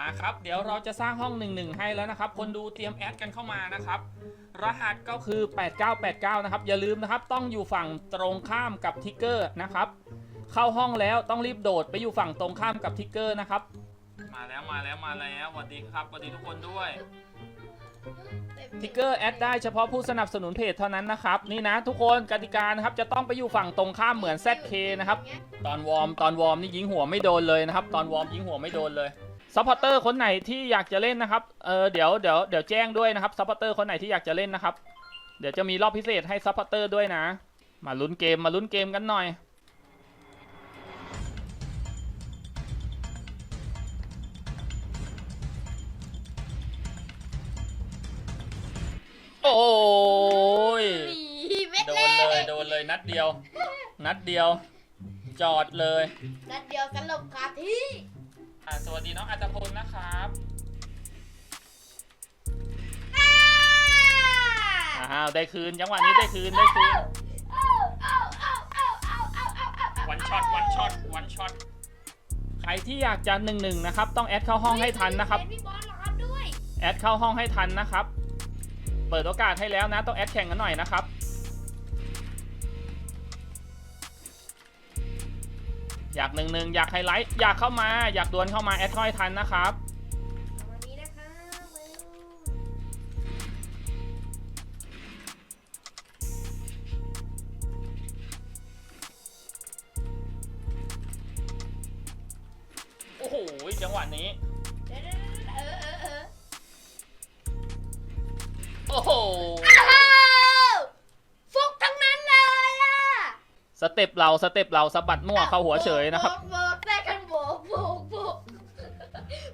มาครับ เดี๋ยวเราจะสร้างห้อง 11 ให้แล้วนะครับ คนดูเตรียมแอดกันเข้ามานะครับ รหัสก็คือ 8989 นะครับ อย่าลืมนะครับ ต้องอยู่ฝั่งตรงข้ามกับทิกเกอร์นะครับ เข้าห้องแล้วต้องรีบโดดไปอยู่ฝั่งตรงข้ามกับทิกเกอร์นะครับ มาแล้วมาแล้วมาแล้วสวัสดีครับสวัสดีทุกคนด้วยทิกเกอร์แอดได้เฉพาะผู้สนับสนุนเพจเท่านั้นนะครับ นี่นะทุกคนกติกานะครับจะต้องไปอยู่ฝั่งตรงข้ามเหมือน ZK นะครับ ตอนวอร์มตอนวอร์มนี่ยิงหัวไม่โดนเลยนะครับ ตอนวอร์มยิงหัวไม่โดนเลย ซัพพอร์เตอร์คนไหนที่อยากจะเล่นนะครับ เออเดี๋ยวเดี๋ยวเดี๋ยวแจ้งด้วยนะครับซัพพอร์เตอร์คนไหนที่อยากจะเล่นนะครับ เดี๋ยวจะมีรอบพิเศษให้ซัพพอร์เตอร์ด้วยนะ มาลุ้นเกมมาลุ้นเกมกันหน่อย โอ้ยนี่เม็ดโดเล่นเลยโดนเลยนัดเดียว นัดเดียว จอดเลย นัดเดียวสลบคาที่ สวัสดีน้องอัตพลนะครับอ้าวได้คืนจังหวะนี้ได้คืนได้คืนวันช็อตวันช็อตวันช็อตใครที่อยากจะหนึ่งหนึ่งนะครับ ต้องแอดเข้าห้องให้ทันนะครับแอดเข้าห้องให้ทันนะครับ เปิดโอกาสให้แล้วนะ ต้องแอดแข่งกันหน่อยนะครับ อยากหนึ่งหนึ่งอยากไฮไลท์อยากเข้ามาอยากดวลเข้ามาแอดเข้าให้ทันนะครับวันนี้นะคะมือโอ้โหจังหวะนี้เดี๋ยวเดี๋ยวเดี๋ยวเออเออเออโอ้โห อ้าวฟุกทั้งนั้นเลยอะ ส เต็ปเราสเต็ปเราสะบัดมั่วเข้าหัวเฉยนะครับ โบกโบกได้กันโบกโบกโบก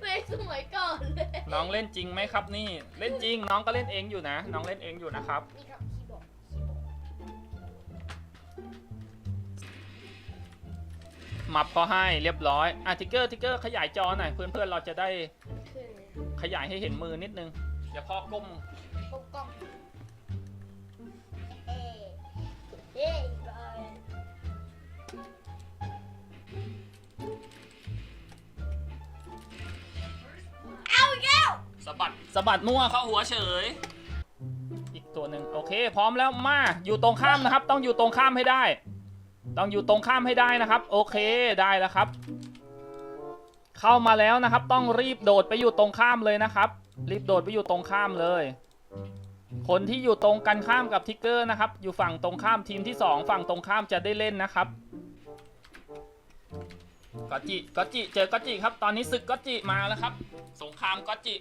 ไม่สมัยก่อนเลยน้องเล่นจริงไหมครับนี่ เล่นจริงน้องก็เล่นเองอยู่นะ น้องเล่นเองอยู่นะครับ นี่ครับคีย์บอร์ดคีย์บอร์ดมับเขาให้เรียบร้อยอะทิกเกอร์ทิกเกอร์ขยายจอหน่อยเพื่อนๆเราจะได้ขึ้นเลยขยายให้เห็นมือนิดนึงเดี๋ยวพ่อก้ม ปกกล้องเอ้เอ้บอยเอา สะบัดสะบัดมั่วเข้าหัวเฉย อีกตัวหนึ่งโอเค พร้อมแล้วมาอยู่ตรงข้ามนะครับ ต้องอยู่ตรงข้ามให้ได้ ต้องอยู่ตรงข้ามให้ได้นะครับ โอเคได้แล้วครับ เข้ามาแล้วนะครับ ต้องรีบโดดไปอยู่ตรงข้ามเลยนะครับ รีบโดดไปอยู่ตรงข้ามเลย คนที่อยู่ตรงกันข้ามกับทิกเกอร์นะครับ อยู่ฝั่งตรงข้ามทีมที่สองฝั่งตรงข้ามจะได้เล่นนะครับ ก็จิก็จิเจอก็จิครับ ตอนนี้ศึกก็จิมาแล้วครับ สงครามก็จิ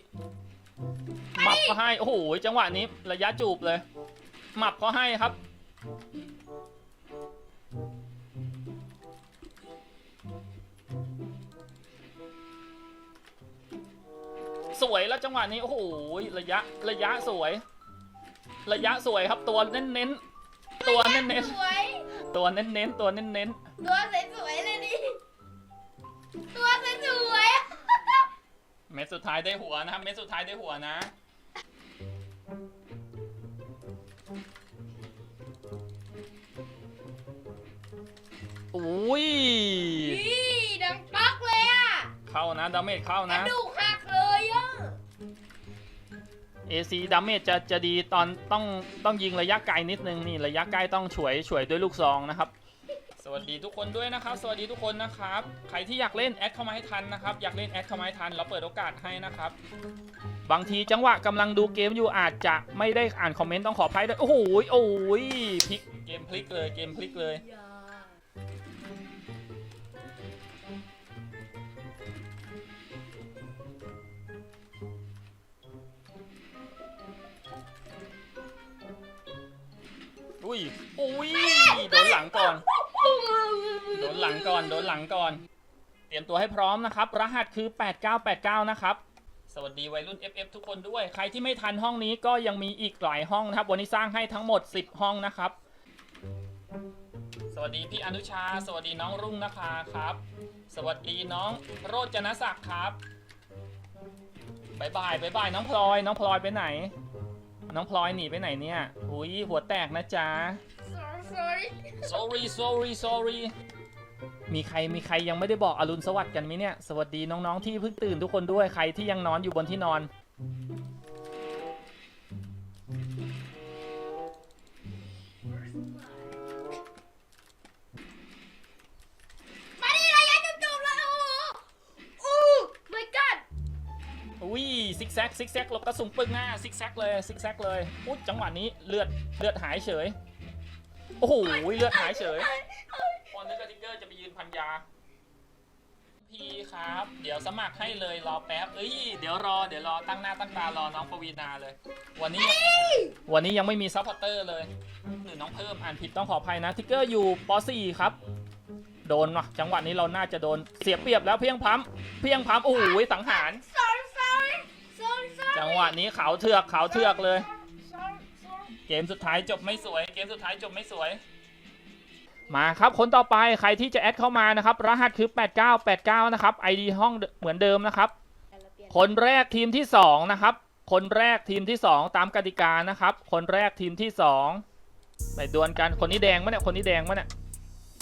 หมับเขาให้โอ้โหจังหวะนี้ระยะจูบเลยหมับเขาให้ครับสวยแล้วจังหวะนี้โอ้โหระยะระยะสวย ระยะสวยครับตัวเน้นเน้นๆตัวเน้นเน้นสวยๆตัวเน้นเน้นๆตัวเน้นเน้นตัว สุดท้ายได้หัวนะครับเม็ดสุดท้ายได้หัวนะอุ้ยๆนี่ดังปักเลยอะเข้านะดาเมจเข้ากระนะ ดูกหักเลยอะ AC ดาเมจจะจะดีตอนต้องต้องยิงระยะไกลนิดนึงนี่ระยะใกล้ต้องฉวยฉวยด้วยลูกซองนะครับส วัสดีทุกคนด้วยนะครับ สวัสดีทุกคนนะครับ ใครที่อยากเล่นแอดเข้ามาให้ทันนะครับ อยากเล่นแอดเข้ามาให้ทัน เราเปิดโอกาสให้นะครับ บางทีจังหวะกำลังดูเกมอยู่อาจจะไม่ได้อ่านคอมเมนต์ต้องขออภัยด้วย โอ้โห โอ้ยพลิก เกมพลิกเลย เกมพลิกเลยอุ้ยอุ้ยโดนหลังก่อน โดนหลังก่อน โดนหลังก่อน เตรียมตัวให้พร้อมนะครับ รหัสคือ 8989 นะครับ สวัสดีวัยรุ่น FF ทุกคนด้วย ใครที่ไม่ทันห้องนี้ก็ยังมีอีกหลายห้องนะครับ วันนี้สร้างให้ทั้งหมด 10 ห้องนะครับ สวัสดีพี่อนุชา สวัสดีน้องรุ่งนภาครับ สวัสดีน้องโรจนศักดิ์ครับบายบายบายบายน้องพลอย น้องพลอยไปไหน น้องพลอยหนีไปไหนเนี่ย อุ้ยหัวแตกนะจ๊ะ sorry sorry sorry sorry มีใครมีใครยังไม่ได้บอกอรุณสวัสดิ์กันไหมเนี่ย สวัสดีน้องๆที่เพิ่งตื่นทุกคนด้วยใครที่ยังนอนอยู่บนที่นอน มาดิระยะจุบๆเลยโอ้โหอู้ my god อุ้ยซิกแซกซิกแซกหลบกระสุนปึกหน้าซิกแซกเลยซิกแซกเลยอุ้ยจังหวะนี้เลือดเลือดหายเฉย โอ้โหเลือดหายเฉยพอนึกว่าทิกเกอร์จะไปยืนพันยา พี่ครับ เดี๋ยวสมัครให้เลยรอแป๊บเอ้ยเดี๋ยวรอเดี๋ยวรอตั้งหน้าตั้งตารอน้องปวีนาเลย วันนี้ วันนี้ยังไม่มีซัพพอร์เตอร์เลยหรือน้องเพิ่มอ่านผิดต้องขออภัยนะทิกเกอร์อยู่ป .4 ครับ โดนว่ะจังหวะนี้เราน่าจะโดนเสียเปรียบแล้วเพียงพัมเพียงพัมโอ้โหสังหาร sorry sorry sorry sorry จังหวะนี้ขาวเถือกขาวเถือกเลย sorry sorry เกมสุดท้ายจบไม่สวย เกมสุดท้ายจบไม่สวย มาครับคนต่อไปใครที่จะแอดเข้ามานะครับ รหัสคือ 8989 นะครับ ID ห้องเหมือนเดิมนะครับ คนแรกทีมที่2นะครับ คนแรกทีมที่ 2 ตามกติกานะครับ คนแรกทีมที่2ไปดวลกันคนนี้แดงมั้ยเนี่ยคนนี้แดงมั้ยเนี่ย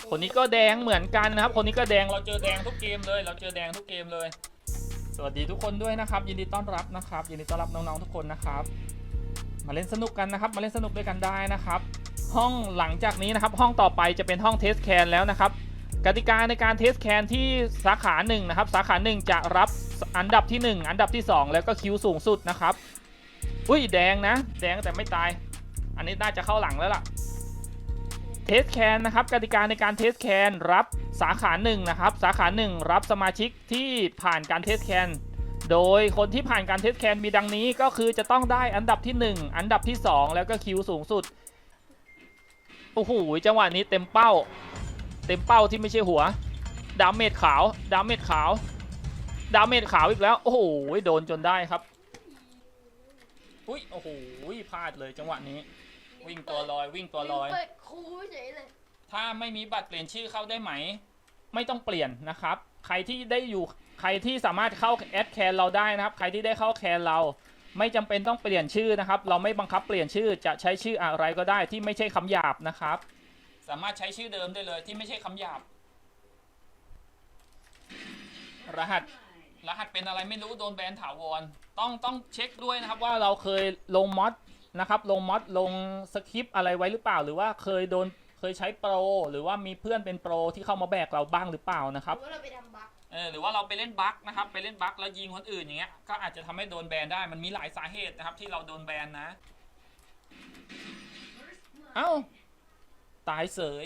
คนนี้ก็แดงเหมือนกันนะครับ คนนี้ก็แดงเราเจอแดงทุกเกมเลย เราเจอแดงทุกเกมเลย สวัสดีทุกคนด้วยนะครับ ยินดีต้อนรับนะครับ ยินดีต้อนรับน้องๆทุกคนนะครับ มาเล่นสนุกกันนะครับ มาเล่นสนุกด้วยกันได้นะครับ ห้องหลังจากนี้นะครับ ห้องต่อไปจะเป็นห้องเทสแคนแล้วนะครับกติกาในการเทสแคนที่สาขา1นะครับ สาขา 1 จะรับอันดับที่ 1 อันดับที่ 2 แล้วก็คิวสูงสุดนะครับ อุ้ยแดงนะ แดงแต่ไม่ตาย อันนี้น่าจะเข้าหลังแล้วล่ะ เทสแคนนะครับกติกาในการเทสแคนรับสาขา1นะครับ สาขา 1 รับสมาชิกที่ผ่านการเทสแคน โดยคนที่ผ่านการเทสแคนมีดังนี้ก็คือจะต้องได้อันดับที่ 1 อันดับที่ 2 แล้วก็คิวสูงสุด โอ้โห จังหวะนี้เต็มเป้า เต็มเป้าที่ไม่ใช่หัว ดาเมจขาว ดาเมจขาว ดาเมจขาวอีกแล้ว โอ้โห โดนจนได้ครับ อุ้ย โอ้โห พลาดเลยจังหวะนี้ วิ่งตัวลอย วิ่งตัวลอย เปิดคูเฉยเลย ถ้าไม่มีบัตรเปลี่ยนชื่อเข้าได้ไหม ไม่ต้องเปลี่ยนนะครับ ใครที่ได้อยู่ใครที่สามารถเข้าแอดแคนเราได้นะครับ ใครที่ได้เข้าแคนเรา ไม่จำเป็นต้องเปลี่ยนชื่อนะครับ เราไม่บังคับเปลี่ยนชื่อจะใช้ชื่ออะไรก็ได้ที่ไม่ใช่คำหยาบนะครับ สามารถใช้ชื่อเดิมได้เลยที่ไม่ใช่คำหยาบ รหัสรหัสเป็นอะไรไม่รู้โดนแบนถาวร ต้องต้องเช็คด้วยนะครับว่าเราเคยลงมอดนะครับ ลงมอดลงสคริปต์อะไรไว้หรือเปล่า หรือว่าเคยโดน เคยใช้โปรหรือว่ามีเพื่อนเป็นโปรที่เข้ามาแบกเราบ้างหรือเปล่านะครับหรือว่าเราไปทำบั๊กเออหรือว่าเราไปเล่นบั๊กนะครับไปเล่นบั๊กแล้วยิงคนอื่นอย่างเงี้ยก็อาจจะทำให้โดนแบนได้มันมีหลายสาเหตุนะครับ ที่เราโดนแบนนะ เอ้า ตายเสย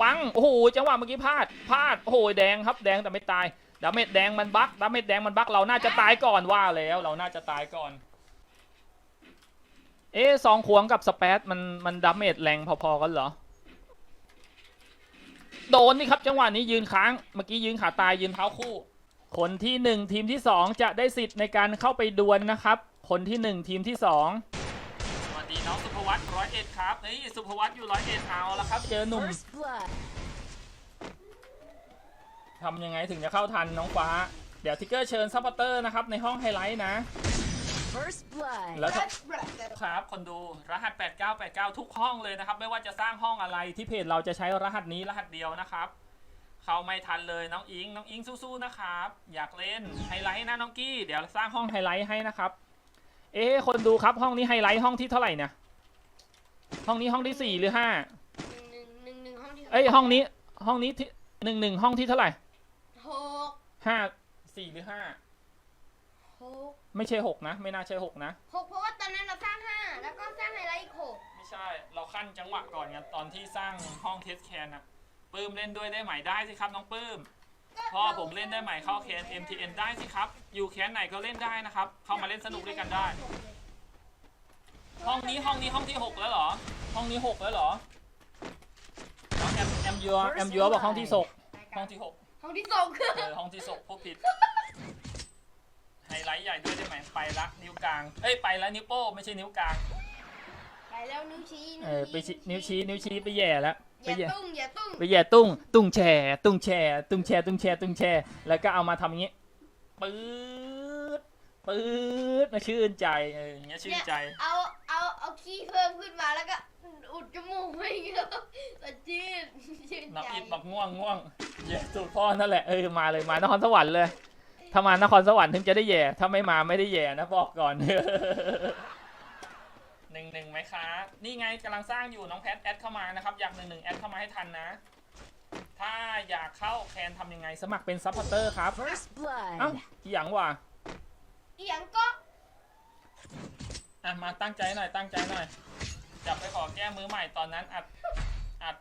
ปังโอ้โหจังหวะเมื่อกี้พลาดพลาดโอ้โหแดงครับแดงแต่ไม่ตายดาเมจแดงมันบั๊กดาเมจแดงมันบั๊กเราน่าจะตายก่อนว่าแล้ว เราน่าจะตายก่อน เอ๊ะสองขวงกับสเปซมันมันดาเมจแรงพอๆกันเหรอ โดนนี่ครับจังหวะนี้ยืนค้าง เมื่อกี้ยืนขาตายยืนเท้าคู่ คนที่หนึ่งทีมที่สองจะได้สิทธิ์ในการเข้าไปดวลนะครับ คนที่หนึ่งทีมที่สองสวัสดีน้องสุภวัตร้อยเอ็ดครับเฮ้ยสุภวัตอยู่ร้อยเอ็ดเอาละครับ เจอหนุ่ม First blood. ทำยังไงถึงจะเข้าทันน้องฟ้า เดี๋ยวทิกเกอร์เชิญซัพพอร์เตอร์นะครับในห้องไฮไลท์นะ First blood. แล้วถ้า ครับ คนดูรหัส 8989 ทุกห้องเลยนะครับ ไม่ว่าจะสร้างห้องอะไรที่เพจเราจะใช้รหัสนี้รหัสเดียวนะครับ เข้าไม่ทันเลยน้องอิง น้องอิงสู้ๆนะครับ อยากเล่นไฮไลท์นะน้องกี้ เดี๋ยวสร้างห้องไฮไลท์ให้นะครับ เอ๊ะคนดูครับห้องนี้ไฮไลท์ห้องที่เท่าไหร่เนี่ย ห้องนี้ห้องที่สี่หรือห้าหนึ่งหนึ่งหนึ่งห้องที่เอ้ยห้องนี้ห้องนี้ที่หนึ่งหนึ่งห้องที่เท่าไหร่หกห้าสี่หรือห้าหกไม่ใช่หกนะ ไม่น่าใช่หกนะ หกเพราะว่าตอ นนั้นเราสร้างห้าแล้วก็สร้างไฮไลท์อีกหกไม่ใช่ เราขั้นจังหวะก่อนไงตอนที่สร้างห้องเทสแคนอะปื้มเล่นด้วยได้ไหมได้สิครับน้องปื้มพ่อผมเล่นได้ไหมเข้าแคน MTN ได้สิครับ อยู่แคนไหนก็เล่นได้นะครับ เข้ามาเล่นสนุกด้วยกันได้ ห้องนี้ห้องนี้ห้องที่6แล้วเหรอ ห้องนี้6แล้วเหรอน้องแอมแอมยัวแอมยัวบอกห้องที่ศกห้องที่6ห้องที่สองคือ เออห้องที่ศกพูดผิดไฮไลท์ใหญ่ด้วยได้ไหมไปละนิ้วกลาง เอ้ยไปละนิ้วโป้ไม่ใช่นิ้วกลาง ไปแล้วนิ้วชี้เออไปชี้นิ้วชี้นิ้วชี้ไปแย่แล้วอไปย่าแย่ตุ้งอย่าตุ้งไปแย่ตุ้งตุ้งแช่ตุ้งแช่ตุ้งแช่ตุ้งแช่ตุ้งแช่แล้วก็เอามาทำอย่างงี้ปื๊ดปื๊ดมาชื่นใจเอออย่างเงี้ยชื่นใจ เอาเอาเอาขี้เพิ่มขึ้นมาแล้วก็อุดจมูกไม่เงี้ยแต่จีนชื่นน้องใจอิดบอกง่วงง่วงแย่สูตรพ่อนั่นแหละเออมาเลยมานครสวรรค์เลย ถ้ามานครสวรรค์ถึงจะได้แย่ ถ้าไม่มาไม่ได้แย่นะบอกก่อนหนึ่งหนึ่งไหมคะนี่ไงกำลังสร้างอยู่น้องแพทแอดเข้ามานะครับ อยากหนึ่งหนึ่งแอดเข้ามาให้ทันนะ ถ้าอยากเข้าแคนทำยังไงสมัครเป็นซัพพอร์เตอร์ครับ First เอ้า blood. อหย่างว่ะอีหยังก็อะมาตั้งใจหน่อยตั้งใจหน่อย จับไปขอแก้มือใหม่ตอนนั้นอัดอัด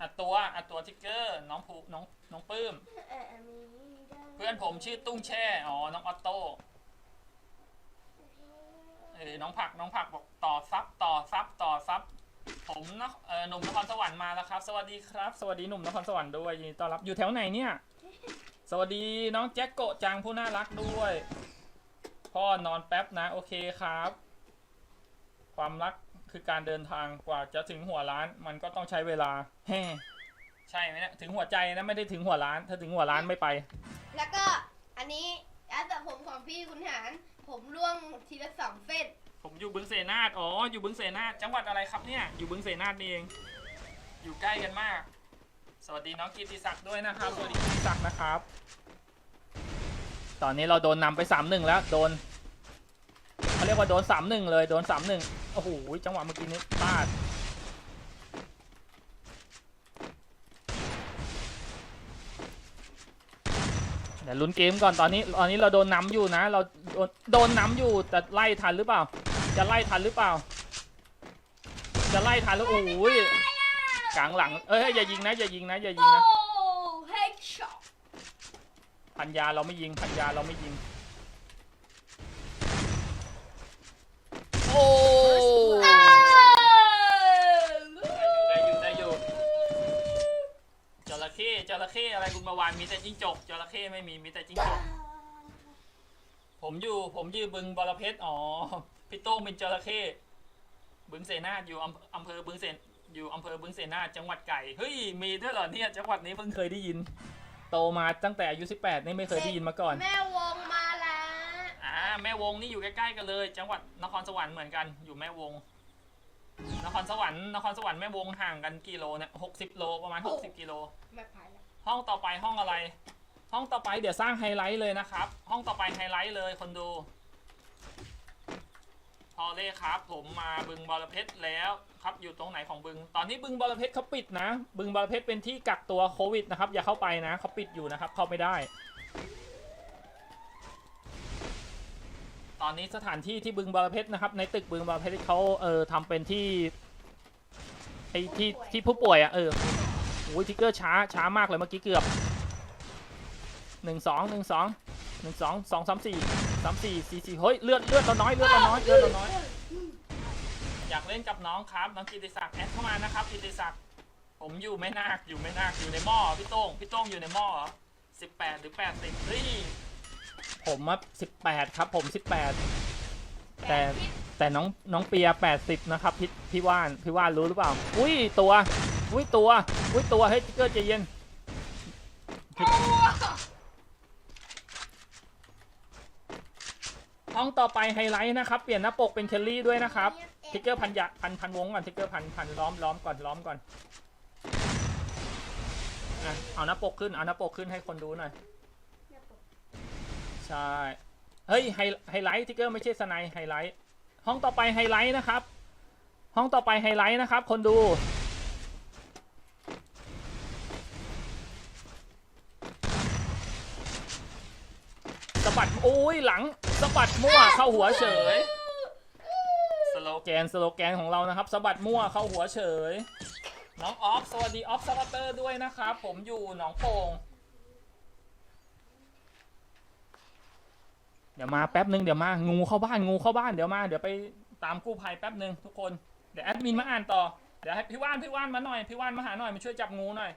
อัดตัวอัดตัวทิกเกอร์น้องผูน้องน้องปื้ม เอ่อมีได้ เพื่อนผมชื่อตุ้งแช่ อ๋อ น้องออโต้เออน้องผัก น้องผักบอกต่อซับ ต่อซับ ต่อซับ ผมนะเออหนุ่มนครสวรรค์มาแล้วครับ สวัสดีครับ สวัสดีหนุ่มนครสวรรค์ด้วยยินดีต้อนรับ อยู่แถวไหนเนี่ย สวัสดีน้องแจ็คโกะจังผู้น่ารักด้วย พ่อนอนแป๊บนะ โอเคครับ ความรักคือการเดินทางกว่าจะถึงหัวร้าน มันก็ต้องใช้เวลาแฮ่ ใช่ไหมเนี่ยถึงหัวใจนะไม่ได้ถึงหัวร้าน ถ้าถึงหัวร้านไม่ไป แล้วก็อันนี้แอดแต่ผมของพี่คุณหาร ผมร่วงทีละสองเส้นผมอยู่บึงเสนาทอ๋อ อยู่บึงเสนาทจังหวัดอะไรครับเนี่ย อยู่บึงเสนาทนี่เอง อยู่ใกล้กันมาก สวัสดีน้องกิติศักดิ์ด้วยนะครับ สวัสดีกิติศักดิ์นะครับ ตอนนี้เราโดนนำไปสามหนึ่งแล้ว โดนเขาเรียกว่าโดนสามหนึ่งเลย โดนสามหนึ่งโอ้โห จังหวะเมื่อกี้นี้พลาด ดี๋ยวลุ้นเกมก่อนตอนนี้ตอนนี้เราโดนนำอยู่นะ เราโดนโดนนำอยู่แต่ไล่ทันหรือเปล่า จะไล่ทันหรือเปล่า จะไล่ทันแล้วโอ้ยกลางหลังเอ้ยอย่ายิงนะอย่ายิงนะอย่ายิงโอ้นะเฮดช็อตพันยาเราไม่ยิงพันยาเราไม่ยิงโอ้ อ้าว ได้อยู่ได้อยู่จ ระเข้จระเข้อะไรคุณมาวานมีแต่จิ้งจกจระเข้ไม่มีมีแต่จิ้งจก ผมอยู่ ผมอยู่บึงบรเพชรอ๋อพี่โต้งเป็นจระเข้บึงเสนาทอยู่อำอำเภอบึงเสนอยู่อำเภอบึงเสนาทจังหวัดไก่เฮ้ยมีด้วยเหรอเนี่ยจังหวัดนี้เพิ่งเคยได้ยิน โตมาตั้งแต่อายุ18นี่ไม่เคยได้ยินมาก่อนแม่วงมาแล้วอ่าแม่วงนี่อยู่ใกล้ๆกันเลย จังหวัดนครสวรรค์เหมือนกันอยู่แม่วง นครสวรรค์นครสวรรค์แม่วงห่างกันกี่โลเนี่ยหกสิบโลประมาณหกสิบกิโลไม่พายแล้ว ห้องต่อไปห้องอะไร ห้องต่อไปเดี๋ยวสร้างไฮไลท์เลยนะครับ ห้องต่อไปไฮไลท์เลยคนดู พอเลยครับ ผมมาบึงบอระเพ็ดแล้วครับอยู่ตรงไหนของบึง ตอนนี้บึงบอระเพ็ดเขาปิดนะ บึงบอระเพ็ดเป็นที่กักตัวโควิดนะครับ อย่าเข้าไปนะเขาปิดอยู่นะครับ เข้าไม่ได้ ตอนนี้สถานที่ที่บึงบอระเพ็ดนะครับ ในตึกบึงบอระเพ็ดเขาเออทำเป็นที่ไอที่ที่ผู้ป่วยอะเออ โอ้ยทิกเกอร์ช้าช้ามากเลยเมื่อกี้เกือบหนึ่งสองหนึ่งสองหนึ่งสองสองสามสี่สามสี่สี่สี่เฮ้ยเลือดเลือดเราน้อยเลือดเราน้อยเลือดเราน้อย อยากเล่นกับน้องครับน้องกิติศักดิ์แอดเข้ามานะครับกิติศักดิ์ผมอยู่แม่นาคอยู่แม่นาคอยู่ในหม้อพี่โต้งพี่โต้งอยู่ในหม้อเหรอสิบแปดหรือแปดสิบเฮ้ยผมมาสิบแปดครับผมสิบแปดแต่แต่น้องน้องเปียแปดสิบนะครับพี่พี่ว่านพี่ว่านรู้หรือเปล่า อุ้ยตัว อุ้ยตัว อุ้ยตัว เฮ้ยทิกเกอร์ใจเย็น ห้องต่อไปไฮไลท์นะครับ เปลี่ยนหน้าปกเป็นเคลลี่ด้วยนะครับทิกเกอร์พันยะพันพันวงก่อนทิกเกอร์พันพันล้อมล้อมก่อนล้อมก่อนอะเอาหน้าปกขึ้น เอาหน้าปกขึ้นให้คนดูหน่อย ใช่ เฮ้ยไฮไฮไลท์ทิกเกอร์ไม่ใช่สไนไฮไลท์ ห้องต่อไปไฮไลท์นะครับ ห้องต่อไปไฮไลท์นะครับ คนดูะบัดโอ้ยหลังสะบัดมั่วเข้าหัวเฉย สโลแกนสโลแกนของเรานะครับสะบัดมั่วเข้าหัวเฉย น้องออฟสวัสดีออฟสวัตเตอร์ด้วยนะครับผมอยู่หนองโป่งเดี๋ยวมาแป๊บนึงเดี๋ยวมางูเข้าบ้านงูเข้าบ้านเดี๋ยวมาเดี๋ยวไปตามกู้ภัยแป๊บนึงทุกคนเดี๋ยวแอดมินมาอ่านต่อเดี๋ยวให้พี่ว่านพี่ว่านมาหน่อยพี่ว่านมาหาหน่อยมาช่วยจับงูหน่อย